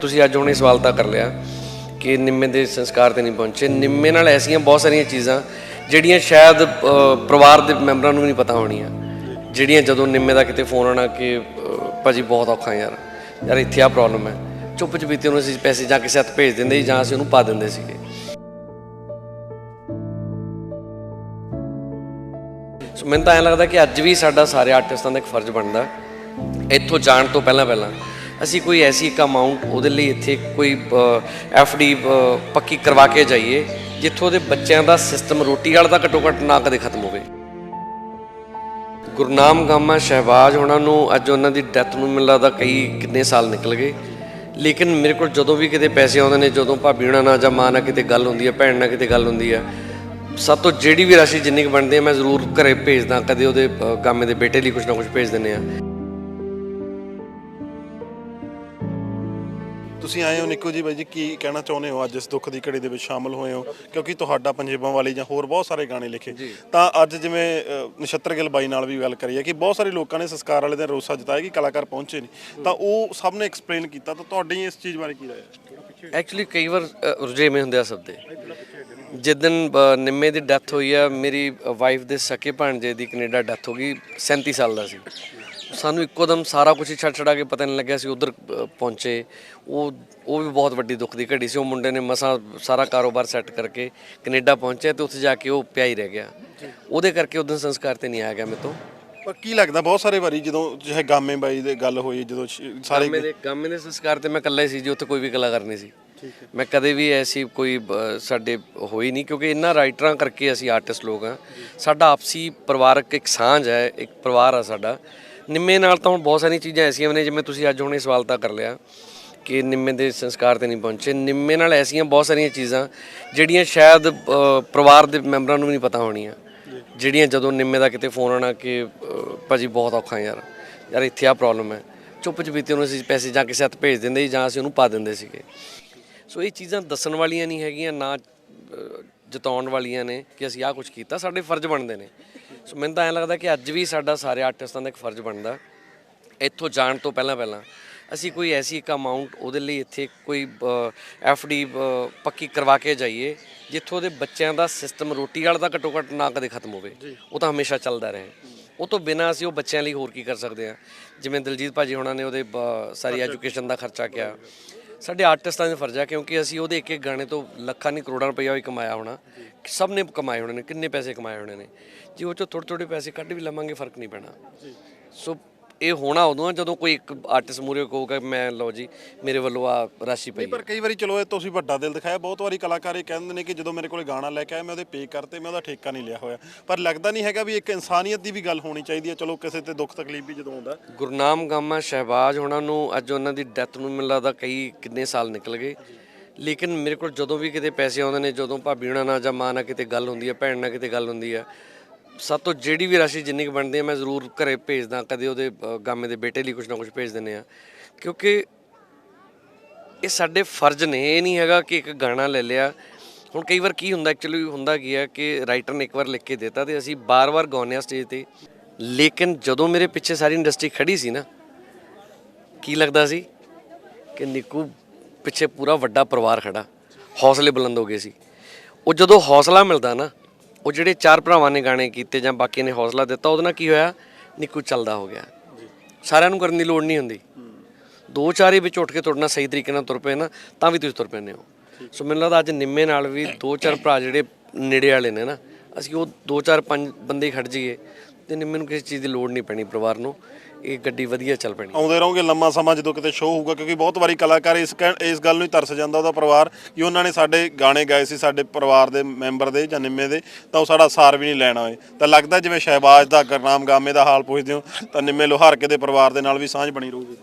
ਤੁਸੀਂ ਅੱਜ ਹੁਣੇ ਸਵਾਲ ਤਾਂ ਕਰ ਲਿਆ ਕਿ ਨਿੰਮੇ ਦੇ ਸੰਸਕਾਰ ਤੇ ਨਹੀਂ ਪਹੁੰਚੇ। ਨਿੰਮੇ ਨਾਲ ਐਸੀਆਂ ਬਹੁਤ ਸਾਰੀਆਂ ਚੀਜ਼ਾਂ ਜਿਹੜੀਆਂ ਸ਼ਾਇਦ ਪਰਿਵਾਰ ਦੇ ਮੈਂਬਰਾਂ ਨੂੰ ਨਹੀਂ ਪਤਾ ਹੋਣੀਆਂ। ਜਿਹੜੀਆਂ ਜਦੋਂ ਨਿੰਮੇ ਦਾ ਕਿਤੇ ਫੋਨ ਆਣਾ ਕਿ ਅ, ਭਾਜੀ ਬਹੁਤ ਔਖਾ ਯਾਰ ਯਾਰ ਇੱਥੇ ਆ ਪ੍ਰੋਬਲਮ ਹੈ। ਚੁੱਪ ਚਪੀਤੇ ਉਹਨੂੰ ਅਸੀਂ ਪੈਸੇ ਜਾਂ ਕਿਸੇ ਹੱਥ ਭੇਜ ਦਿੰਦੇ ਸੀ ਜਾਂ ਅਸੀਂ ਉਹਨੂੰ ਪਾ ਦਿੰਦੇ ਸੀਗੇ। ਸੋ ਮੈਨੂੰ ਤਾਂ ਐਂ ਲੱਗਦਾ ਕਿ ਅੱਜ ਵੀ ਸਾਡਾ ਸਾਰੇ ਆਰਟਿਸਟਾਂ ਦਾ ਇੱਕ ਫਰਜ਼ ਬਣਦਾ। ਇੱਥੋਂ ਜਾਣ ਤੋਂ ਪਹਿਲਾਂ ਪਹਿਲਾਂ ਅਸੀਂ ਕੋਈ ਐਸੀ ਇੱਕ ਅਮਾਉਂਟ ਉਹਦੇ ਲਈ ਇੱਥੇ ਕੋਈ ਡੀ ਪੱਕੀ ਕਰਵਾ ਕੇ ਜਾਈਏ, ਜਿੱਥੋਂ ਦੇ ਬੱਚਿਆਂ ਦਾ ਸਿਸਟਮ ਰੋਟੀ ਵਾਲਾ ਦਾ ਘੱਟੋ ਘੱਟ ਨਾ ਕਦੇ ਖਤਮ ਹੋਵੇ। ਗੁਰਨਾਮ ਗਾਮਾ ਸ਼ਹਿਬਾਜ਼ ਉਹਨਾਂ ਨੂੰ ਅੱਜ ਉਹਨਾਂ ਦੀ ਡੈਥ ਨੂੰ ਮੈਨੂੰ ਲੱਗਦਾ ਕਈ ਕਿੰਨੇ ਸਾਲ ਨਿਕਲ ਗਏ। ਲੇਕਿਨ ਮੇਰੇ ਕੋਲ ਜਦੋਂ ਵੀ ਕਿਤੇ ਪੈਸੇ ਆਉਂਦੇ ਨੇ, ਜਦੋਂ ਭਾਬੀ ਹੋਣਾ ਨਾਲ ਜਾਂ ਮਾਂ ਨਾਲ ਕਿਤੇ ਗੱਲ ਹੁੰਦੀ ਹੈ ਭੈਣ ਨਾਲ ਕਿਤੇ ਗੱਲ ਹੁੰਦੀ ਹੈ ਸਭ ਤੋਂ ਜਿਹੜੀ ਵੀ ਰਾਸ਼ੀ ਜਿੰਨੀ ਕੁ ਬਣਦੀ ਹੈ ਮੈਂ ਜ਼ਰੂਰ ਘਰੇ ਭੇਜਦਾ, ਕਦੇ ਉਹਦੇ ਗਾਮੇ ਦੇ ਬੇਟੇ ਲਈ ਕੁਝ ਨਾ ਕੁਝ ਭੇਜ ਦਿੰਦੇ ਆ। ਤੁਸੀਂ ਆਏ ਹੋ ਨਿੱਕੂ ਜੀ ਬਾਈ ਜੀ ਕੀ ਕਹਿਣਾ ਚਾਹੁੰਦੇ ਹੋ? ਅੱਜ ਇਸ ਦੁੱਖ ਦੀ ਘੜੀ ਦੇ ਵਿੱਚ ਸ਼ਾਮਲ ਹੋਏ ਹੋ ਕਿਉਂਕਿ ਤੁਹਾਡਾ ਪੰਜੇਬਾਂ ਵਾਲੀ ਜਾਂ ਹੋਰ ਬਹੁਤ ਸਾਰੇ ਗਾਣੇ ਲਿਖੇ। ਤਾਂ ਅੱਜ ਜਿਵੇਂ ਨਛੱਤਰ ਗਿੱਲ ਬਾਈ ਨਾਲ ਵੀ ਗੱਲ ਕਰੀ ਹੈ ਕਿ ਬਹੁਤ ਸਾਰੇ ਲੋਕਾਂ ਨੇ ਸੰਸਕਾਰ ਵਾਲੇ ਦਿਨ ਰੋਸਾ ਜਤਾਇਆ ਕਿ ਕਲਾਕਾਰ ਪਹੁੰਚੇ ਨਹੀਂ। ਤਾਂ ਉਹ ਸਭ ਨੇ ਐਕਸਪਲੇਨ ਕੀਤਾ ਤਾਂ ਤੁਹਾਡੀ ਇਸ ਚੀਜ਼ ਬਾਰੇ ਕੀ ਰਾਏ ਹੈ? ਐਕਚੁਅਲੀ ਕਈ ਵਾਰ ਰੁਝੇਵੇਂ ਹੁੰਦੇ ਆ ਸਭ ਦੇ। ਜਿੱਦਨ ਨਿੰਮੇ ਦੀ ਡੈਥ ਹੋਈ ਆ ਮੇਰੀ ਵਾਈਫ ਦੇ ਸਕੇ ਭਾਣਜੇ ਦੀ ਕੈਨੇਡਾ ਡੈਥ ਹੋ ਗਈ 37 ਸਾਲ ਦਾ ਸੀ। ਸਾਨੂੰ ਇੱਕੋ ਦਮ ਸਾਰਾ ਕੁਝ ਛੱਡ ਛੜਾ ਕੇ ਪਤਾ ਨਹੀਂ ਲੱਗਿਆ ਸੀ ਉਧਰ ਪਹੁੰਚੇ। ਉਹ ਉਹ ਵੀ ਬਹੁਤ ਵੱਡੀ ਦੁੱਖ ਦੀ ਘੜੀ ਸੀ। ਉਹ ਮੁੰਡੇ ਨੇ ਮਸਾ ਸਾਰਾ ਕਾਰੋਬਾਰ ਸੈੱਟ ਕਰਕੇ ਕੈਨੇਡਾ ਪਹੁੰਚਿਆ ਤੇ ਉੱਥੇ ਜਾ ਕੇ ਉਹ ਪਿਆ ਹੀ ਰਹਿ ਗਿਆ। ਉਹਦੇ ਕਰਕੇ ਉਦੋਂ ਸੰਸਕਾਰ ਤੇ ਨਹੀਂ ਆ ਗਿਆ ਮੇਰੇ ਤੋਂ। ਪਰ ਕੀ ਲੱਗਦਾ ਬਹੁਤ ਸਾਰੇ ਵਾਰੀ ਜਦੋਂ ਚਾਹੇ ਗਾਮੇ ਬਾਈ ਦੇ ਗੱਲ ਹੋਈ ਜਦੋਂ ਸਾਰੇ ਗਾਮੇ ਦੇ ਗਾਮੇ ਦੇ ਸੰਸਕਾਰ ਤੇ ਮੈਂ ਇਕੱਲਾ ਹੀ ਸੀ ਜੀ ਉੱਥੇ ਕੋਈ ਵੀ ਕਲਾਕਾਰ ਨਹੀਂ ਸੀ। ਮੈਂ ਕਦੇ ਵੀ ਐਸੀ ਕੋਈ ਸਾਡੇ ਹੋਈ ਨਹੀਂ ਕਿਉਂਕਿ ਇਹਨਾਂ ਰਾਈਟਰਾਂ ਕਰਕੇ ਅਸੀਂ ਆਰਟਿਸਟ ਲੋਕ ਆ ਸਾਡਾ ਆਪਸੀ ਪਰਿਵਾਰਕ ਇੱਕ ਸਾਂਝ ਹੈ ਇੱਕ ਪਰਿਵਾਰ ਆ ਸਾਡਾ। ਨਿੰਮੇ ਨਾਲ ਤਾਂ ਹੁਣ ਬਹੁਤ ਸਾਰੀਆਂ ਚੀਜ਼ਾਂ ਐਸੀਆਂ ਨੇ ਜਿਵੇਂ ਤੁਸੀਂ ਅੱਜ ਹੁਣ ਇਹ ਸਵਾਲ ਤਾਂ ਕਰ ਲਿਆ ਕਿ ਨਿੰਮੇ ਦੇ ਸੰਸਕਾਰ ਤੇ ਨਹੀਂ ਪਹੁੰਚੇ। ਨਿੰਮੇ ਨਾਲ ਐਸੀਆਂ ਬਹੁਤ ਸਾਰੀਆਂ ਚੀਜ਼ਾਂ ਜਿਹੜੀਆਂ ਸ਼ਾਇਦ ਪਰਿਵਾਰ ਦੇ ਮੈਂਬਰਾਂ ਨੂੰ ਵੀ ਨਹੀਂ ਪਤਾ ਹੋਣੀਆਂ। ਜਿਹੜੀਆਂ ਜਦੋਂ ਨਿੰਮੇ ਦਾ ਕਿਤੇ ਫੋਨ ਆਣਾ ਕਿ ਅ, ਭਾਜੀ ਬਹੁਤ ਔਖਾ ਯਾਰ ਯਾਰ ਇੱਥੇ ਆ ਪ੍ਰੋਬਲਮ ਹੈ। ਚੁੱਪ ਚਪੀਤੇ ਉਹਨੂੰ ਅਸੀਂ ਪੈਸੇ ਜਾਂ ਕਿਸੇ ਹੱਥ ਭੇਜ ਦਿੰਦੇ ਜਾਂ ਅਸੀਂ ਉਹਨੂੰ ਪਾ ਦਿੰਦੇ ਸੀਗੇ। ਸੋ ਇਹ ਚੀਜ਼ਾਂ ਦੱਸਣ ਵਾਲੀਆਂ ਨਹੀਂ ਹੈਗੀਆਂ ਨਾ ਜਤਾਉਣ ਵਾਲੀਆਂ ਨੇ ਕਿ ਅਸੀਂ ਆਹ ਕੁਝ ਕੀਤਾ। ਸਾਡੇ ਫਰਜ਼ ਬਣਦੇ ਨੇ। ਸੋ ਮੈਨੂੰ ਤਾਂ ਐਂ ਲੱਗਦਾ ਕਿ ਅੱਜ ਵੀ ਸਾਡਾ ਸਾਰੇ ਆਰਟਿਸਟਾਂ ਦਾ ਇੱਕ ਫਰਜ਼ ਬਣਦਾ। ਇੱਥੋਂ ਜਾਣ ਤੋਂ ਪਹਿਲਾਂ ਪਹਿਲਾਂ ਅਸੀਂ ਕੋਈ ਐਸੀ ਇੱਕ ਅਮਾਉਂਟ ਉਹਦੇ ਲਈ ਇੱਥੇ ਕੋਈ ਡੀ ਪੱਕੀ ਕਰਵਾ ਕੇ ਜਾਈਏ ਜਿੱਥੋਂ ਦੇ ਬੱਚਿਆਂ ਦਾ ਸਿਸਟਮ ਰੋਟੀ ਵਾਲਾ ਤਾਂ ਘੱਟੋ ਘੱਟ ਨਾ ਕਦੇ ਖਤਮ ਹੋਵੇ। ਉਹ ਤਾਂ ਹਮੇਸ਼ਾ ਚੱਲਦਾ ਰਹੇ। ਉਹ ਤੋਂ ਬਿਨਾਂ ਅਸੀਂ ਉਹ ਬੱਚਿਆਂ ਲਈ ਹੋਰ ਕੀ ਕਰ ਸਕਦੇ ਹਾਂ? ਜਿਵੇਂ ਦਿਲਜੀਤ ਭਾਜੀ ਹੋਣਾ ਨੇ ਉਹਦੇ ਸਾਰੀ ਐਜੂਕੇਸ਼ਨ ਦਾ ਖਰਚਾ ਕਿਹਾ ਸਾਡੇ ਆਰਟਿਸਟਾਂ ਦਾ ਫਰਜ਼ ਹੈ ਕਿਉਂਕਿ ਅਸੀਂ ਉਹਦੇ ਇੱਕ ਇੱਕ ਗਾਣੇ ਤੋਂ ਲੱਖਾਂ ਨਹੀਂ ਕਰੋੜਾਂ ਰੁਪਈਆ ਵੀ ਕਮਾਇਆ ਹੋਣਾ। ਸਭ ਨੇ ਕਮਾਏ ਹੋਣੇ ਨੇ ਕਿੰਨੇ ਪੈਸੇ ਕਮਾਏ ਹੋਣੇ ਨੇ। ਜੇ ਉਹ ਚੋਂ ਥੋੜ੍ਹੇ ਥੋੜ੍ਹੇ ਪੈਸੇ ਕੱਢ ਵੀ ਲਵਾਂਗੇ ਫ਼ਰਕ ਨਹੀਂ ਪੈਣਾ। ਸੋ ਇਹ ਹੋਣਾ ਉਦੋਂ ਆ ਜਦੋਂ ਕੋਈ ਇੱਕ ਆਰਟਿਸਟ ਮੂਰੇ ਕਹੂਗਾ ਮੈਂ ਲਓ ਜੀ ਮੇਰੇ ਵੱਲੋਂ ਆ ਰਾਸ਼ੀ ਪਈ ਪਰ ਕਈ ਵਾਰੀ ਚਲੋ ਇਹ ਤੁਸੀਂ ਵੱਡਾ ਦਿਲ ਦਿਖਾਇਆ। ਬਹੁਤ ਵਾਰੀ ਕਲਾਕਾਰ ਇਹ ਕਹਿੰਦੇ ਨੇ ਕਿ ਜਦੋਂ ਮੇਰੇ ਕੋਲੇ ਗਾਣਾ ਲੈ ਕੇ ਆਇਆ ਮੈਂ ਉਹਦੇ ਪੇ ਕਰਤੇ ਮੈਂ ਉਹਦਾ ਠੇਕਾ ਨਹੀਂ ਲਿਆ ਹੋਇਆ। ਪਰ ਲੱਗਦਾ ਨਹੀਂ ਹੈਗਾ ਵੀ ਇੱਕ ਇਨਸਾਨੀਅਤ ਦੀ ਵੀ ਗੱਲ ਹੋਣੀ ਚਾਹੀਦੀ ਹੈ। ਚਲੋ ਕਿਸੇ ਤੇ ਦੁੱਖ ਤਕਲੀਫ ਵੀ ਜਦੋਂ ਆਉਂਦਾ ਗੁਰਨਾਮ ਗਾਮਾ ਸ਼ਹਿਬਾਜ਼ ਉਹਨਾਂ ਨੂੰ ਅੱਜ ਉਹਨਾਂ ਦੀ ਡੈਥ ਨੂੰ ਮੈਨੂੰ ਲੱਗਦਾ ਕਈ ਕਿੰਨੇ ਸਾਲ ਨਿਕਲ ਗਏ। ਲੇਕਿਨ ਮੇਰੇ ਕੋਲ ਜਦੋਂ ਵੀ ਕਿਤੇ ਪੈਸੇ ਆਉਂਦੇ ਨੇ ਜਦੋਂ ਭਾਬੀ ਹੋਣਾ ਨਾਲ ਜਾਂ ਮਾਂ ਨਾਲ ਕਿਤੇ ਗੱਲ ਹੁੰਦੀ ਹੈ ਭੈਣ ਨਾਲ ਕਿਤੇ ਗੱਲ ਹੁੰਦੀ ਹੈ ਸਭ ਤੋਂ ਜਿਹੜੀ ਵੀ ਰਾਸ਼ੀ ਜਿੰਨੀ ਕੁ ਬਣਦੀ ਹੈ ਮੈਂ ਜ਼ਰੂਰ ਘਰੇ ਭੇਜਦਾ ਕਦੇ ਉਹਦੇ ਅ, ਗਾਮੇ ਦੇ ਬੇਟੇ ਲਈ ਕੁਝ ਨਾ ਕੁਝ ਭੇਜ ਦਿੰਦੇ ਆ ਕਿਉਂਕਿ ਇਹ ਸਾਡੇ ਫਰਜ਼ ਨੇ ਇਹ ਨਹੀਂ ਹੈਗਾ ਕਿ ਇੱਕ ਗਾਣਾ ਲੈ ਲਿਆ। ਹੁਣ ਕਈ ਵਾਰ ਕੀ ਹੁੰਦਾ ਐਕਚੁਅਲੀ ਹੁੰਦਾ ਕੀ ਹੈ ਕਿ ਰਾਈਟਰ ਨੇ ਇੱਕ ਵਾਰ ਲਿਖ ਕੇ ਦਿੱਤਾ ਤੇ ਅਸੀਂ ਬਾਰ-ਬਾਰ ਗਾਉਂਦੇ ਹਾਂ ਸਟੇਜ ਤੇ। ਲੇਕਿਨ ਜਦੋਂ ਮੇਰੇ ਪਿੱਛੇ ਸਾਰੀ ਇੰਡਸਟਰੀ ਖੜੀ ਸੀ ਨਾ ਕੀ ਲੱਗਦਾ ਸੀ ਕਿ ਨਿੱਕੂ ਪਿੱਛੇ ਪੂਰਾ ਵੱਡਾ ਪਰਿਵਾਰ ਖੜਾ ਹੌਸਲੇ ਬੁਲੰਦ ਹੋ ਗਏ ਸੀ। ਉਹ ਜਦੋਂ ਹੌਸਲਾ ਮਿਲਦਾ ਨਾ ਉਹ ਜਿਹੜੇ ਚਾਰ ਭਰਾਵਾਂ ਨੇ ਗਾਣੇ ਕੀਤੇ ਜਾਂ ਬਾਕੀ ਨੇ ਹੌਸਲਾ ਦਿੱਤਾ ਉਹਦੇ ਨਾਲ ਕੀ ਹੋਇਆ? ਨਿੱਕੂ ਚੱਲਦਾ ਹੋ ਗਿਆ। ਸਾਰਿਆਂ ਨੂੰ ਕਰਨ ਦੀ ਲੋੜ ਨਹੀਂ ਹੁੰਦੀ। ਦੋ ਚਾਰ ਹੀ ਵਿੱਚ ਉੱਠ ਕੇ ਤੁਰਨਾ ਸਹੀ ਤਰੀਕੇ ਨਾਲ ਤੁਰ ਪਏ ਨਾ ਤਾਂ ਵੀ ਤੁਸੀਂ ਤੁਰ ਪੈਂਦੇ ਹੋ। ਸੋ ਮੈਨੂੰ ਲੱਗਦਾ ਅੱਜ ਨਿੰਮੇ ਨਾਲ ਵੀ ਦੋ ਚਾਰ ਭਰਾ ਜਿਹੜੇ ਨੇੜੇ ਵਾਲੇ ਨੇ ਨਾ ਅਸੀਂ ਉਹ ਦੋ ਚਾਰ ਪੰਜ ਬੰਦੇ ਖੜ ਜਾਈਏ ਤੇ ਨਿੰਮੇ ਨੂੰ ਕਿਸੇ ਚੀਜ਼ ਦੀ ਲੋੜ ਨਹੀਂ ਪੈਣੀ ਪਰਿਵਾਰ ਨੂੰ। ਇਹ ਗੱਡੀ ਵਧੀਆ ਚੱਲ ਪੈਣੀ। ਆਉਂਦੇ ਰਹੋਗੇ ਲੰਮਾ ਸਮਾਂ ਜਦੋਂ ਕਿਤੇ ਸ਼ੋਅ ਹੋਊਗਾ ਕਿਉਂਕਿ ਬਹੁਤ ਵਾਰੀ ਕਲਾਕਾਰ ਇਸ ਕਹਿ- ਇਸ ਗੱਲ ਨੂੰ ਹੀ ਤਰਸ ਜਾਂਦਾ ਉਹਦਾ ਪਰਿਵਾਰ ਕਿ ਉਹਨਾਂ ਨੇ ਸਾਡੇ ਗਾਣੇ ਗਾਏ ਸੀ ਸਾਡੇ ਪਰਿਵਾਰ ਦੇ ਮੈਂਬਰ ਦੇ ਜਾਂ ਨਿੰਮੇ ਦੇ ਤਾਂ ਉਹ ਸਾਡਾ ਸਾਰ ਵੀ ਨਹੀਂ ਲੈਣਾ ਹੋਏ ਤਾਂ ਲੱਗਦਾ ਜਿਵੇਂ ਸ਼ਹਿਬਾਜ਼ ਦਾ ਗਰਨਾਮ ਗਾਮੇ ਦਾ ਹਾਲ ਪੁੱਛਦੇ ਹੋ ਤਾਂ ਨਿੰਮੇ ਲੋਹਾਰਕੇ ਦੇ ਪਰਿਵਾਰ ਦੇ ਨਾਲ ਵੀ ਸਾਂਝ ਬਣੀ ਰਹੂਗੀ।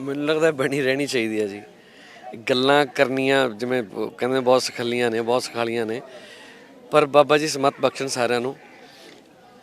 ਮੈਨੂੰ ਲੱਗਦਾ ਬਣੀ ਰਹਿਣੀ ਚਾਹੀਦੀ ਹੈ ਜੀ। ਗੱਲਾਂ ਕਰਨੀਆਂ ਜਿਵੇਂ ਕਹਿੰਦੇ ਨੇ ਬਹੁਤ ਸਖਲੀਆਂ ਨੇ ਬਹੁਤ ਸਖਾਲੀਆਂ ਨੇ। ਪਰ ਬਾਬਾ ਜੀ ਸਮਤ ਬਖਸ਼ਣ ਸਾਰਿਆਂ ਨੂੰ।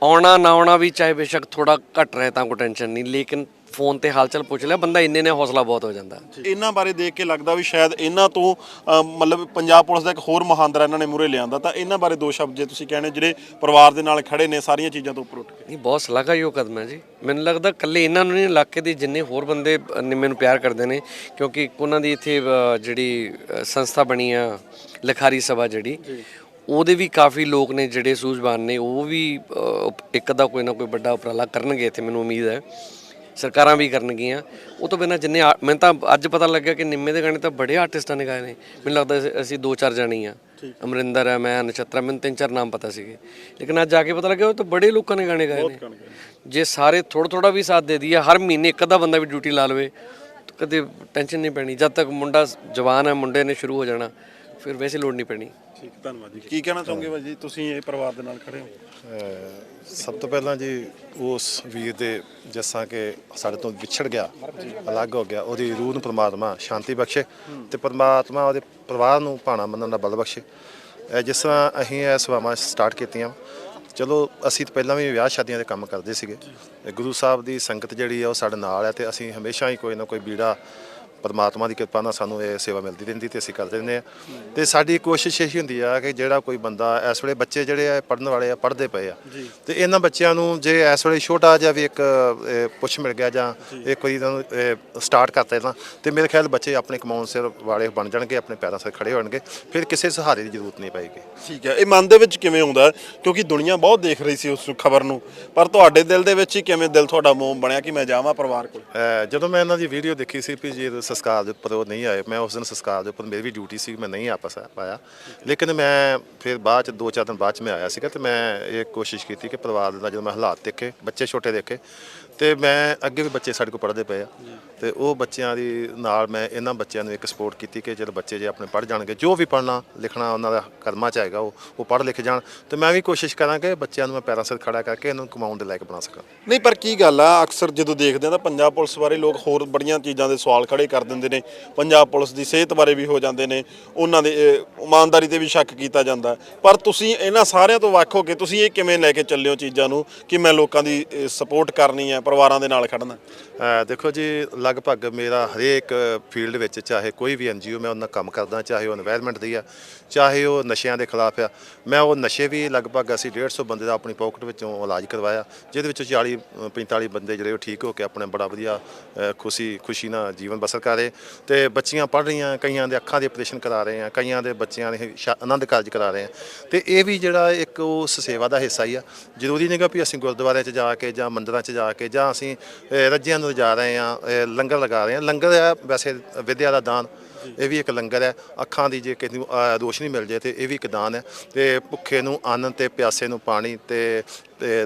ਆਉਣਾ ਨਾ ਆਉਣਾ ਵੀ ਚਾਹੇ ਬੇਸ਼ੱਕ ਥੋੜਾ ਘਟ ਰਹੇ ਤਾਂ ਕੋਈ ਟੈਨਸ਼ਨ ਨਹੀਂ ਲੇਕਿਨ ਫੋਨ ਤੇ ਹਾਲਚਲ ਪੁੱਛ ਲਿਆ ਬੰਦਾ ਇੰਨੇ ਨੇ ਹੌਸਲਾ ਬਹੁਤ ਹੋ ਜਾਂਦਾ। ਇਹਨਾਂ ਬਾਰੇ ਦੇਖ ਕੇ ਲੱਗਦਾ ਵੀ ਸ਼ਾਇਦ ਇਹਨਾਂ ਤੋਂ ਅ, ਮਤਲਬ ਪੰਜਾਬ ਪੁਲਿਸ ਦਾ ਇੱਕ ਹੋਰ ਮਹਾਂਦਰਾ ਇਹਨਾਂ ਨੇ ਮੂਰੇ ਲਿਆਂਦਾ ਤਾਂ ਇਹਨਾਂ ਬਾਰੇ ਦੋ ਸ਼ਬਦ ਜੇ ਤੁਸੀਂ ਕਹਿਣੇ ਜਿਹੜੇ ਪਰਿਵਾਰ ਦੇ ਨਾਲ ਖੜੇ ਨੇ ਸਾਰੀਆਂ ਚੀਜ਼ਾਂ ਤੋਂ ਉੱਪਰ ਉੱਠ ਕੇ। ਨਹੀਂ ਬਹੁਤ ਸ਼ਲਾਘਾਯੋਗ ਕਦਮ ਹੈ ਜੀ। ਮੈਨੂੰ ਲੱਗਦਾ ਇਕੱਲੇ ਇਹਨਾਂ ਨੂੰ ਨਹੀਂ ਇਲਾਕੇ ਦੇ ਜਿੰਨੇ ਹੋਰ ਬੰਦੇ ਨੇ ਮੈਨੂੰ ਪਿਆਰ ਕਰਦੇ ਨੇ ਕਿਉਂਕਿ ਇੱਕ ਉਹਨਾਂ ਦੀ ਇੱਥੇ ਅ, ਜਿਹੜੀ ਅ, ਸੰਸਥਾ ਬਣੀ ਆ ਲਖਾਰੀ ਸਭਾ ਜਿਹੜੀ ਉਹਦੇ ਵੀ ਕਾਫੀ ਲੋਕ ਨੇ ਜਿਹੜੇ ਸੂਝਵਾਨ ਨੇ ਉਹ ਵੀ ਇੱਕ ਦਾ ਕੋਈ ਨਾ ਕੋਈ ਵੱਡਾ ਉਪਰਾਲਾ ਕਰਨਗੇ ਇੱਥੇ ਮੈਨੂੰ ਉਮੀਦ ਹੈ। ਸਰਕਾਰਾਂ ਵੀ ਕਰਨਗੀਆਂ। ਉਹ ਤੋਂ ਬਿਨਾਂ ਜਿੰਨੇ ਮੈਨੂੰ ਤਾਂ ਅੱਜ ਪਤਾ ਲੱਗਿਆ ਕਿ ਨਿੰਮੇ ਦੇ ਗਾਣੇ ਤਾਂ ਬੜੇ ਆਰਟਿਸਟਾਂ ਨੇ ਗਾਏ ਨੇ। ਮੈਨੂੰ ਲੱਗਦਾ ਅਸੀਂ- ਦੋ ਚਾਰ ਜਾਣੇ ਆ। ਅਮਰਿੰਦਰ ਹੈ ਮੈਂ ਨਛੱਤਰਾ ਮੈਨੂੰ ਤਿੰਨ ਚਾਰ ਨਾਮ ਪਤਾ ਸੀਗੇ। ਲੇਕਿਨ ਅੱਜ ਜਾ ਕੇ ਪਤਾ ਲੱਗਿਆ ਉਹ ਤਾਂ ਬੜੇ ਲੋਕਾਂ ਨੇ ਗਾਣੇ ਗਾਏ ਨੇ। ਜੇ ਸਾਰੇ ਥੋੜਾ ਥੋੜਾ ਵੀ ਸਾਥ ਦੇ ਦਈਏ ਹਰ ਮਹੀਨੇ ਇੱਕ ਅੱਧਾ ਬੰਦਾ ਵੀ ਡਿਊਟੀ ਲਾ ਲਵੇ ਕਦੇ ਟੈਨਸ਼ਨ ਨਹੀਂ ਪੈਣੀ। ਜਦ ਤੱਕ ਮੁੰਡਾ ਜਵਾਨ ਹੈ ਮੁੰਡੇ ਨੇ ਸ਼ੁਰੂ ਹੋ ਜਾਣਾ ਫਿਰ ਵੈਸੇ ਲੋੜ ਨਹੀਂ ਪੈਣੀ। ਠੀਕ ਧੰਨਵਾਦ ਜੀ। ਕੀ ਕਹਿਣਾ ਚਾਹੋਗੇ ਬਾਈ ਜੀ? ਤੁਸੀਂ ਇਹ ਪਰਿਵਾਰ ਦੇ ਨਾਲ ਖੜੇ ਹੋ। ਸਭ ਤੋਂ ਪਹਿਲਾਂ ਜੀ ਉਸ ਵੀਰ ਦੇ ਜਿਸਾਂ ਕਿ ਸਾਡੇ ਤੋਂ ਵਿਛੜ ਗਿਆ ਅਲੱਗ ਹੋ ਗਿਆ ਉਹਦੀ ਰੂਹ ਨੂੰ ਪ੍ਰਮਾਤਮਾ ਸ਼ਾਂਤੀ ਬਖਸ਼ੇ ਤੇ ਪ੍ਰਮਾਤਮਾ ਉਹਦੇ ਪਰਿਵਾਰ ਨੂੰ ਭਾਣਾ ਮੰਨਣ ਦਾ ਬਲ ਬਖਸ਼ੇ। ਜਿਸ ਤਰ੍ਹਾਂ ਅਸੀਂ ਇਹ ਸੇਵਾਵਾਂ ਸਟਾਰਟ ਕੀਤੀਆਂ ਚਲੋ ਅਸੀਂ ਤਾਂ ਪਹਿਲਾਂ ਵੀ ਵਿਆਹ ਸ਼ਾਦੀਆਂ ਦੇ ਕੰਮ ਕਰਦੇ ਸੀਗੇ। ਗੁਰੂ ਸਾਹਿਬ ਦੀ ਸੰਗਤ ਜਿਹੜੀ ਆ ਉਹ ਸਾਡੇ ਨਾਲ ਹੈ ਤੇ ਅਸੀਂ ਹਮੇਸ਼ਾ ਹੀ ਕੋਈ ਨਾ ਕੋਈ ਬੀੜਾ ਪਰਮਾਤਮਾ ਦੀ ਕਿਰਪਾ ਨਾਲ ਸਾਨੂੰ ਇਹ ਸੇਵਾ ਮਿਲਦੀ ਰਹਿੰਦੀ ਤੇ ਅਸੀਂ ਕਰਦੇ ਰਹਿੰਦੇ ਆ ਤੇ ਸਾਡੀ ਕੋਸ਼ਿਸ਼ ਇਹੀ ਹੁੰਦੀ ਆ ਕਿ ਜਿਹੜਾ ਕੋਈ ਬੰਦਾ ਇਸ ਵੇਲੇ ਬੱਚੇ ਜਿਹੜੇ ਆ ਪੜਨ ਵਾਲੇ ਆ ਪੜ੍ਹਦੇ ਪਏ ਆ। ਤੇ ਇਹਨਾਂ ਬੱਚਿਆਂ ਨੂੰ ਜੇ ਇਸ ਵੇਲੇ ਛੋਟਾ ਜਿਹਾ ਵੀ ਇੱਕ ਪੁਸ਼ ਮਿਲ ਗਿਆ ਜਾਂ ਇੱਕ ਵਾਰੀ ਇਹਨਾਂ ਨੂੰ ਸਟਾਰਟ ਕਰਤੇ ਤਾਂ ਤੇ ਮੇਰੇ ਖਿਆਲ ਬੱਚੇ ਆਪਣੇ ਕਮਾਉਣ ਸਿਰ ਵਾਲੇ ਬਣ ਜਾਣਗੇ ਆਪਣੇ ਪੈਰਾਂ ਸਿਰ ਖੜੇ ਹੋਣਗੇ ਫਿਰ ਕਿਸੇ ਸਹਾਰੇ ਦੀ ਜ਼ਰੂਰਤ ਨਹੀਂ ਪਏਗੀ। ਠੀਕ ਹੈ। ਇਹ ਮਨ ਦੇ ਵਿੱਚ ਕਿਵੇਂ ਆਉਂਦਾ? ਕਿਉਂਕਿ ਦੁਨੀਆ ਬਹੁਤ ਦੇਖ ਰਹੀ ਸੀ ਉਸ ਖਬਰ ਨੂੰ ਪਰ ਤੁਹਾਡੇ ਦਿਲ ਦੇ ਵਿੱਚ ਹੀ ਕਿਵੇਂ ਦਿਲ ਤੁਹਾਡਾ ਮੋਮ ਬਣਿਆ ਕਿ ਮੈਂ ਜਾਵਾਂ ਪਰਿਵਾਰ ਕੋਲ? ਜਦੋਂ ਮੈਂ ਇਹਨਾਂ ਦੀ ਵੀਡੀਓ ਦੇਖੀ ਸੀ ਵੀ ਜੇ ਸੰਸਕਾਰ ਦੇ ਉੱਪਰ ਉਹ ਨਹੀਂ ਆਏ। ਮੈਂ ਉਸ ਦਿਨ ਸੰਸਕਾਰ ਦੇ ਉੱਪਰ ਮੇਰੀ ਵੀ ਡਿਊਟੀ ਸੀ, ਮੈਂ ਨਹੀਂ ਆ ਪਾਇਆ। ਲੇਕਿਨ ਮੈਂ ਫਿਰ ਬਾਅਦ ਚ, ਦੋ ਚਾਰ ਦਿਨ ਬਾਅਦ ਚ ਮੈਂ ਆਇਆ ਸੀਗਾ ਤੇ ਮੈਂ ਇਹ ਕੋਸ਼ਿਸ਼ ਕੀਤੀ ਕਿ ਪਰਿਵਾਰ ਦਾ ਜਦੋਂ ਮੈਂ ਹਾਲਾਤ ਦੇਖੇ, ਬੱਚੇ ਛੋਟੇ ਦੇਖੇ ਤੇ ਮੈਂ ਅੱਗੇ ਵੀ ਬੱਚੇ ਸਾਡੇ ਕੋਲ ਪੜ੍ਹਦੇ ਪਏ ਆ। ਤੇ ਉਹ ਬੱਚਿਆਂ ਦੀ ਨਾਲ ਮੈਂ ਇਹਨਾਂ ਬੱਚਿਆਂ ਨੂੰ ਇੱਕ ਸਪੋਰਟ ਕੀਤੀ ਕਿ ਜਦੋਂ ਬੱਚੇ ਜੇ ਆਪਣੇ ਪੜ੍ਹ ਜਾਣਗੇ ਜੋ ਵੀ ਪੜ੍ਹਨਾ ਲਿਖਣਾ ਉਹਨਾਂ ਦਾ ਕਰਮਾਂ ਚ ਹੈਗਾ ਉਹ ਉਹ ਪੜ੍ਹ ਲਿਖ ਜਾਣ। ਤੇ ਮੈਂ ਵੀ ਕੋਸ਼ਿਸ਼ ਕਰਾਂ ਕਿ ਬੱਚਿਆਂ ਨੂੰ ਮੈਂ ਪੈਰਾਂ ਸਿਰ ਖੜਾ ਕਰਕੇ ਇਹਨਾਂ ਨੂੰ ਕਮਾਉਣ ਦੇ ਲਾਇਕ ਬਣਾ ਸਕਾਂ। ਨਹੀਂ ਪਰ ਕੀ ਗੱਲ ਆ ਅਕਸਰ ਜਦੋਂ ਦੇਖਦੇ ਆ ਤਾਂ ਪੰਜਾਬ ਪੁਲਿਸ ਬਾਰੇ ਲੋਕ ਹੋਰ ਬੜੀਆਂ ਚੀਜ਼ਾਂ ਦੇ ਸਵਾਲ ਖੜੇ ਕਰ ਦਿੰਦੇ ਨੇ। ਪੰਜਾਬ ਪੁਲਿਸ ਦੀ ਸਿਹਤ ਬਾਰੇ ਵੀ ਹੋ ਜਾਂਦੇ ਨੇ ਉਹਨਾਂ ਦੇ ਅਹ, ਇਮਾਨਦਾਰੀ ਤੇ ਵੀ ਸ਼ੱਕ ਕੀਤਾ ਜਾਂਦਾ। ਪਰ ਤੁਸੀਂ ਇਹਨਾਂ ਸਾਰਿਆਂ ਤੋਂ ਵੱਖ ਹੋ ਕੇ ਤੁਸੀਂ ਇਹ ਕਿਵੇਂ ਲੈ ਕੇ ਚੱਲਿਓ ਚੀਜ਼ਾਂ ਨੂੰ ਕਿ ਮੈਂ ਲੋਕਾਂ ਦੀ ਸਪੋਰਟ ਕਰਨੀ ਹੈ? ਪਰਿਵਾਰਾਂ ਦੇ ਨਾਲ ਖੜਨਾ। ਦੇਖੋ ਜੀ, ਲਗਭਗ ਮੇਰਾ ਹਰੇਕ ਫੀਲਡ ਵਿੱਚ ਚਾਹੇ ਕੋਈ ਵੀ ਐਨਜੀਓ ਮੈਂ ਉਹਨਾਂ ਕੰਮ ਕਰਦਾ, ਚਾਹੇ ਉਹ এনवायरमेंट ਦੀ ਆ, ਚਾਹੇ ਉਹ ਨਸ਼ਿਆਂ ਦੇ ਖਿਲਾਫ ਆ, ਮੈਂ ਉਹ ਨਸ਼ੇ ਵੀ ਲਗਭਗ ਅਸੀਂ 150 ਬੰਦੇ ਦਾ ਆਪਣੀ ਪਾਕਟ ਵਿੱਚੋਂ ਇਲਾਜ ਕਰਵਾਇਆ, ਜਿਹਦੇ ਵਿੱਚੋਂ 40 45 ਬੰਦੇ ਜਿਹੜੇ ਉਹ ਠੀਕ ਹੋ ਕੇ ਆਪਣੇ ਬੜਾ ਵਧੀਆ ਖੁਸ਼ੀ ਖੁਸ਼ੀ ਨਾਲ ਜੀਵਨ ਬਸਰ ਕਰ ਰਹੇ ਤੇ ਬੱਚੀਆਂ ਪੜ ਰਹੀਆਂ, ਕਈਆਂ ਦੇ ਅੱਖਾਂ ਦੇ ਆਪਰੇਸ਼ਨ ਕਰਾ ਰਹੇ ਆ, ਕਈਆਂ ਦੇ ਬੱਚਿਆਂ ਦੇ ਆਨੰਦ ਕਾਰਜ ਕਰਾ ਰਹੇ ਆ। ਤੇ ਇਹ ਵੀ ਜਿਹੜਾ ਇੱਕ ਉਸ ਸੇਵਾ ਦਾ ਹਿੱਸਾ ਹੀ ਆ, ਜ਼ਰੂਰੀ ਨਹੀਂਗਾ ਵੀ ਅਸੀਂ ਗੁਰਦੁਆਰਿਆਂ 'ਚ ਜਾ ਕੇ ਜਾਂ ਮੰਦਰਾਂ 'ਚ ਜਾ ਕੇ ਜਾਂ ਅਸੀਂ ਰੱਜਿਆਂ ਨੂੰ ਜਾ ਰਹੇ ਆ ਲੰਗਰ ਲਗਾ ਰਹੇ ਆ। ਲੰਗਰ ਹੈ ਵੈਸੇ ਵਿਦਿਆ ਦਾ ਦਾਨ, ਇਹ ਵੀ ਇੱਕ ਲੰਗਰ ਹੈ। ਅੱਖਾਂ ਦੀ ਜੇ ਕਿਸੇ ਨੂੰ ਰੋਸ਼ਨੀ ਮਿਲ ਜੇ ਤੇ ਇਹ ਵੀ ਇੱਕ ਦਾਨ ਹੈ। ਤੇ ਭੁੱਖੇ ਨੂੰ ਅੰਨ ਤੇ ਪਿਆਸੇ ਨੂੰ ਪਾਣੀ ਤੇ ਤੇ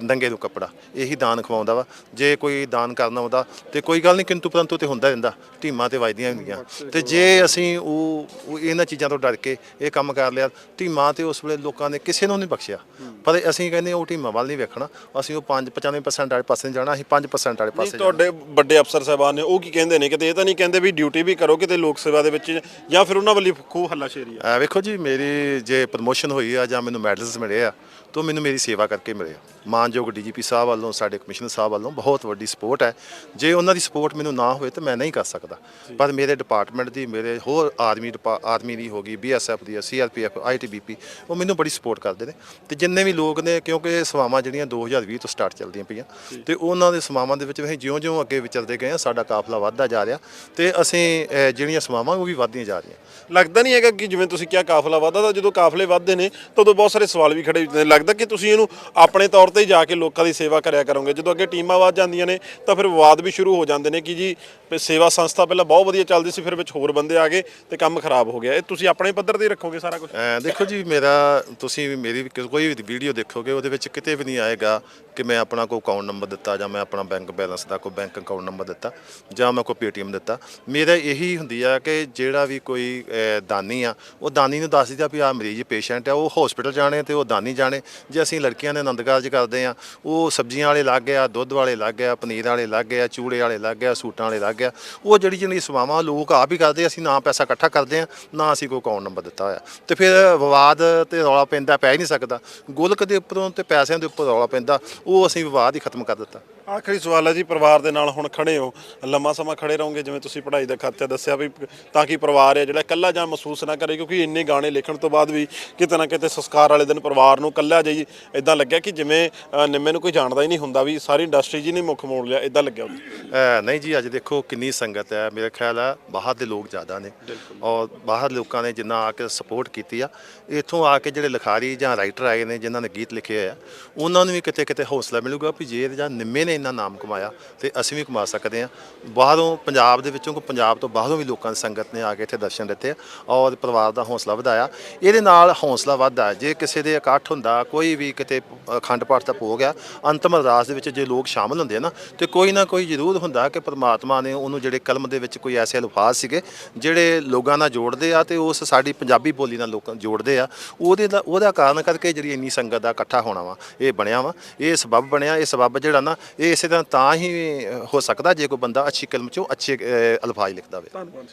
ਨੰਗੇ ਨੂੰ ਕੱਪੜਾ ਇਹੀ ਦਾਨ ਖਵਾਉਂਦਾ ਵਾ। ਜੇ ਕੋਈ ਦਾਨ ਕਰਨਾ ਹੁੰਦਾ ਤੇ ਕੋਈ ਗੱਲ ਨਹੀਂ ਕਿੰਤੂ ਪਰੰਤੂ ਤੇ ਹੁੰਦਾ ਰਹਿੰਦਾ ਢੀਮਾਂ ਤੇ ਵੱਜਦੀਆਂ ਹੁੰਦੀਆਂ। ਤੇ ਜੇ ਅਸੀਂ ਉਹ ਉਹ ਇਹਨਾਂ ਚੀਜ਼ਾਂ ਤੋਂ ਡਰ ਕੇ ਇਹ ਕੰਮ ਕਰ ਲਿਆ ਢੀਮਾਂ ਤੇ ਉਸ ਵੇਲੇ ਲੋਕਾਂ ਨੇ ਕਿਸੇ ਨੂੰ ਨਹੀਂ ਬਖਸ਼ਿਆ। ਪਰ ਅਸੀਂ ਕਹਿੰਦੇ ਉਹ ਢੀਮਾਂ ਵੱਲ ਨਹੀਂ ਵੇਖਣਾ। ਅਸੀਂ ਉਹ 5 95% ਵਾਲੇ ਪਾਸੇ ਜਾਣਾ ਅਸੀਂ 5% ਵਾਲੇ ਪਾਸੇ ਤੁਹਾਡੇ ਵੱਡੇ ਅਫਸਰ ਸਾਹਿਬਾਨ ਨੇ ਉਹ ਕੀ ਕਹਿੰਦੇ ਨੇ ਕਿਤੇ ਇਹ ਤਾਂ ਨਹੀਂ ਕਹਿੰਦੇ ਵੀ ਡਿਊਟੀ ਵੀ ਕਰੋ ਕਿਤੇ ਲੋਕ ਸੇਵਾ ਦੇ ਵਿੱਚ ਜਾਂ ਫਿਰ ਉਹਨਾਂ ਵੱਲੋਂ ਖੂਬ ਹੱਲਾਸ਼ੇਰੀ ਆ। ਅਹ ਵੇਖੋ ਜੀ ਮੇਰੀ ਜੇ ਪ੍ਰਮੋਸ਼ਨ ਹੋਈ ਆ ਜਾਂ ਮੈਨੂੰ ਮੈਡਲਸ ਮਿਲੇ ਆ ਤਾਂ ਮੈਨੂੰ ਮੇਰੀ ਸੇਵਾ ਕਰਕੇ ਮਿਲੇ ਆ ਮਾਨਯੋਗ ਡੀਜੀਪੀ ਸਾਹਿਬ ਵੱਲੋਂ ਸਾਡੇ ਕਮਿਸ਼ਨਰ ਸਾਹਿਬ ਵੱਲੋਂ ਬਹੁਤ ਵੱਡੀ ਸਪੋਰਟ ਹੈ। ਜੇ ਉਹਨਾਂ ਦੀ ਸਪੋਰਟ ਮੈਨੂੰ ਨਾ ਹੋਵੇ ਤਾਂ ਮੈਂ ਨਹੀਂ ਕਰ ਸਕਦਾ। ਪਰ ਮੇਰੇ ਡਿਪਾਰਟਮੈਂਟ ਦੀ ਮੇਰੇ ਹੋਰ ਆਰਮੀ ਆਰਮੀ ਦੀ ਹੋਗੀ ਬੀਐਸਐਫ ਦੀ ਸੀਆਰਪੀਐਫ ਆਈਟੀਬੀਪੀ ਉਹ ਮੈਨੂੰ ਬੜੀ ਸਪੋਰਟ ਕਰਦੇ ਨੇ। ਤੇ ਜਿੰਨੇ ਵੀ ਲੋਕ ਨੇ ਕਿਉਂਕਿ ਇਹ ਸੇਵਾਵਾਂ ਜਿਹੜੀਆਂ 2020 ਤੋਂ ਸਟਾਰਟ ਚੱਲਦੀਆਂ ਪਈਆਂ ਤੇ ਉਹਨਾਂ ਦੇ ਸੇਵਾਵਾਂ ਦੇ ਵਿੱਚ ਅਸੀਂ ਜਿਉਂ-ਜਿਉਂ ਅੱਗੇ ਵਿਚਰਦੇ ਗਏ ਆ ਸਾਡਾ ਕਾਫਲਾ ਵੱਧਦਾ ਜਾ ਰਿਹਾ। ਤੇ ਅਸੀਂ ਜਿਹੜੀਆਂ ਸੇਵਾਵਾਂ ਉਹ ਵੀ ਵੱਧਦੀਆਂ ਜਾ ਰਹੀਆਂ। ਲੱਗਦਾ ਨਹੀਂ ਹੈਗਾ ਕਿ ਜਿਵੇਂ ਤੁਸੀਂ ਕਿਹਾ ਕਾਫਲਾ ਵੱਧਦਾ ਤਾਂ ਜਦੋਂ ਕਾਫਲੇ ਵੱਧਦੇ ਨੇ ਤਾਂ ਉਦੋਂ ਬਹੁਤ ਸਾਰੇ ਸਵਾਲ ਵੀ ਖੜੇ ਨੇ। ਲੱਗਦਾ ਕਿ ਤੁਸੀਂ ਇਹਨੂੰ ਆਪਣੇ ਤੌਰ ਤੇ ਜਾ ਕੇ ਲੋਕਾਂ ਦੀ ਸੇਵਾ ਕਰਿਆ ਕਰੋਗੇ? ਜਦੋਂ ਅੱਗੇ ਟੀਮਾਂ ਵੱਧ ਜਾਂਦੀਆਂ ਨੇ, ਤਾਂ ਫਿਰ ਵਿਵਾਦ ਵੀ ਸ਼ੁਰੂ ਹੋ ਜਾਂਦੇ ਨੇ ਕਿ ਜੀ ਵੀ ਸੇਵਾ ਸੰਸਥਾ ਪਹਿਲਾਂ ਬਹੁਤ ਵਧੀਆ ਚੱਲਦੀ ਸੀ, ਫਿਰ ਵਿੱਚ ਹੋਰ ਬੰਦੇ ਆ ਗਏ ਤੇ ਕੰਮ ਖਰਾਬ ਹੋ ਗਿਆ। ਇਹ ਤੁਸੀਂ ਆਪਣੇ ਪੱਧਰ ਤੇ ਰੱਖੋਗੇ ਸਾਰਾ ਕੁਝ ਦੇਖੋ ਜੀ, ਮੇਰਾ, ਤੁਸੀਂ ਮੇਰੀ ਵੀ ਕੋਈ ਵੀ ਵੀਡੀਓ ਦੇਖੋਗੇ, ਉਹਦੇ ਵਿੱਚ ਕਿਤੇ ਵੀ ਨਹੀਂ ਆਏਗਾ ਕਿ ਮੈਂ ਆਪਣਾ ਕੋਈ ਅਕਾਊਂਟ ਨੰਬਰ ਦਿੱਤਾ ਜਾਂ ਮੈਂ ਆਪਣਾ ਬੈਂਕ ਬੈਲੈਂਸ ਦਾ ਕੋਈ ਬੈਂਕ ਅਕਾਊਂਟ ਨੰਬਰ ਦਿੱਤਾ ਜਾਂ ਮੈਂ ਕੋਈ ਪੇਟੀਐਮ ਦਿੱਤਾ। ਮੇਰਾ ਇਹੀ ਹੁੰਦੀ ਆ ਕਿ ਜਿਹੜਾ ਵੀ ਕੋਈ ਦਾਨੀ ਆ, ਉਹ ਦਾਨੀ ਨੂੰ ਦੱਸ ਦਿੰਦਾ ਵੀ ਆ ਮਰੀਜ਼ ਪੇਸ਼ੈਂਟ ਆ, ਉਹ ਹਸਪੀਟਲ ਜਾਣੇ ਤੇ ਉਹ ਦਾਨੀ ਜਾਣੇ। ਜੇ ਅਸੀਂ ਲੜਕੀਆਂ ਦੇ ਆਨੰਦ ਕਾਰਜ ਕਰਦੇ ਆ, ਉਹ ਸਬਜ਼ੀਆਂ ਵਾਲੇ ਲੱਗ ਗਿਆ, ਦੁੱਧ ਵਾਲੇ ਲੱਗ ਗਿਆ, ਪਨੀਰ ਵਾਲੇ ਲੱਗ ਗਿਆ, ਚੂੜੇ ਵਾਲੇ ਲੱਗ ਗਿਆ, ਸੂਟਾਂ ਵਾਲੇ ਲੱਗ ਗਿਆ। ਉਹ ਜਿਹੜੀ ਜਿਹੜੀ ਸੇਵਾਵਾਂ ਲੋਕ ਆਪ ਹੀ ਕਰਦੇ, ਅਸੀਂ ਨਾ ਪੈਸਾ ਇਕੱਠਾ ਕਰਦੇ ਆ ਨਾ ਅਸੀਂ ਕੋਈ ਅਕਾਊਂਟ ਨੰਬਰ ਦਿੱਤਾ ਹੋਇਆ। ਤੇ ਫਿਰ ਵਿਵਾਦ ਤੇ ਰੌਲਾ ਪੈਂਦਾ, ਪੈ ਹੀ ਨਹੀਂ ਸਕਦਾ। ਗੋਲਕ ਦੇ ਉੱਪਰੋਂ ਤੇ ਪੈਸਿਆਂ ਦੇ ਉੱਪਰ ਰੌਲਾ ਪੈਂਦਾ, ਉਹ ਅਸੀਂ ਵਿਵਾਦ ਹੀ ਖਤਮ ਕਰ ਦਿੱਤਾ। ਆਖਰੀ ਸਵਾਲ ਹੈ ਜੀ ਪਰਿਵਾਰ ਦੇ ਨਾਲ ਹੁਣ ਖੜੇ ਹੋ। ਲੰਮਾ ਸਮਾਂ ਖੜੇ ਰਹੋਗੇ ਜਿਵੇਂ ਤੁਸੀਂ ਪੜ੍ਹਾਈ ਦਾ ਖਰਚਾ ਦੱਸਿਆ ਵੀ ਤਾਂ ਕਿ ਪਰਿਵਾਰ ਹੈ ਜਿਹੜਾ ਇਕੱਲਾ ਜਾਂ ਮਹਿਸੂਸ ਨਾ ਕਰੇ ਕਿਉਂਕਿ ਇੰਨੇ ਗਾਣੇ ਲਿਖਣ ਤੋਂ ਬਾਅਦ ਵੀ ਕਿਤੇ ਨਾ ਕਿਤੇ ਸੰਸਕਾਰ ਵਾਲੇ ਦਿਨ ਪਰਿਵਾਰ ਨੂੰ ਇਕੱਲਾ ਜਿਹੀ ਇਦਾਂ ਲੱਗਿਆ ਕਿ ਜਿਵੇਂ ਨਿੰਮੇ ਨੂੰ ਕੋਈ ਜਾਣਦਾ ਹੀ ਨਹੀਂ ਹੁੰਦਾ ਵੀ ਸਾਰੀ ਇੰਡਸਟਰੀ ਜੀ ਨੇ ਮੁੱਖ ਮੋੜ ਲਿਆ ਇਦਾਂ ਲੱਗਿਆ ਨਹੀਂ ਜੀ ਅੱਜ ਦੇਖੋ ਕਿੰਨੀ ਸੰਗਤ ਹੈ। ਮੇਰੇ ਖਿਆਲ ਹੈ ਬਾਹਰ ਦੇ ਲੋਕ ਜ਼ਿਆਦਾ ਨੇ। ਔਰ ਬਾਹਰ ਲੋਕਾਂ ਨੇ ਜਿੰਨਾ ਆ ਕੇ ਸਪੋਰਟ ਕੀਤੀ ਆ ਇੱਥੋਂ ਆ ਕੇ ਜਿਹੜੇ ਲਿਖਾਰੀ ਜਾਂ ਰਾਈਟਰ ਆਏ ਨੇ ਜਿਨ੍ਹਾਂ ਨੇ ਗੀਤ ਲਿਖੇ ਆ ਉਹਨਾਂ ਨੂੰ ਵੀ ਕਿਤੇ ਕਿਤੇ ਹੌਸਲਾ ਮਿਲੂਗਾ ਵੀ ਜੇ ਜਾਂ ਨਿੰਮੇ ਨੇ ਇੰਨਾ ਨਾਮ ਕਮਾਇਆ ਤੇ ਅਸੀਂ ਵੀ ਕਮਾ ਸਕਦੇ ਆ ਬਾਹਰੋਂ ਪੰਜਾਬ ਦੇ ਵਿੱਚੋਂ ਪੰਜਾਬ ਤੋਂ ਬਾਹਰੋਂ ਵੀ ਲੋਕਾਂ ਦੀ ਸੰਗਤ ਨੇ ਆ ਕੇ ਇੱਥੇ ਦਰਸ਼ਨ ਦਿੱਤੇ ਆ ਔਰ ਪਰਿਵਾਰ ਦਾ ਹੌਸਲਾ ਵਧਾਇਆ। ਇਹਦੇ ਨਾਲ ਹੌਸਲਾ ਵੱਧਦਾ ਜੇ ਕਿਸੇ ਦੇ ਇਕੱਠ ਹੁੰਦਾ, ਕੋਈ ਵੀ ਕਿਤੇ ਅਖੰਡ ਪਾਠ ਦਾ ਭੋਗ ਆ, ਅੰਤਮ ਅਰਦਾਸ ਦੇ ਵਿੱਚ ਜੇ ਲੋਕ ਸ਼ਾਮਲ ਹੁੰਦੇ ਆ ਨਾ, ਤੇ ਕੋਈ ਨਾ ਕੋਈ ਜ਼ਰੂਰ ਹੁੰਦਾ ਕਿ ਪਰਮਾਤਮਾ ਨੇ ਉਹਨੂੰ ਜਿਹੜੇ ਕਲਮ ਦੇ ਵਿੱਚ ਕੋਈ ਐਸੇ ਅਲਫਾਜ਼ ਸੀਗੇ, ਜਿਹੜੇ ਲੋਕਾਂ ਨਾਲ ਜੋੜਦੇ ਆ ਤੇ ਉਸ ਸਾਡੀ ਪੰਜਾਬੀ ਬੋਲੀ ਨਾਲ ਲੋਕਾਂ ਜੋੜਦੇ ਆ, ਉਹਦੇ ਦਾ, ਉਹਦਾ ਕਾਰਨ ਕਰਕੇ ਜਿਹੜੀ ਇੰਨੀ ਸੰਗਤ ਦਾ ਇਕੱਠਾ ਹੋਣਾ ਵਾ, ਇਹ ਬਣਿਆ ਵਾ। ਇਹ ਸਬਬ ਬਣਿਆ, ਇਹ ਸਬਬ ਜਿਹੜਾ ਨਾ ਇਹ ਇਸੇ ਤਰ੍ਹਾਂ ਤਾਂ ਹੀ ਹੋ ਸਕਦਾ ਜੇ ਕੋਈ ਬੰਦਾ ਅੱਛੀ ਕਲਮ ਚੋਂ ਅੱਛੇ ਅਲਫਾਜ਼ ਲਿਖਦਾ ਹੋਵੇ। ਧੰਨਵਾਦ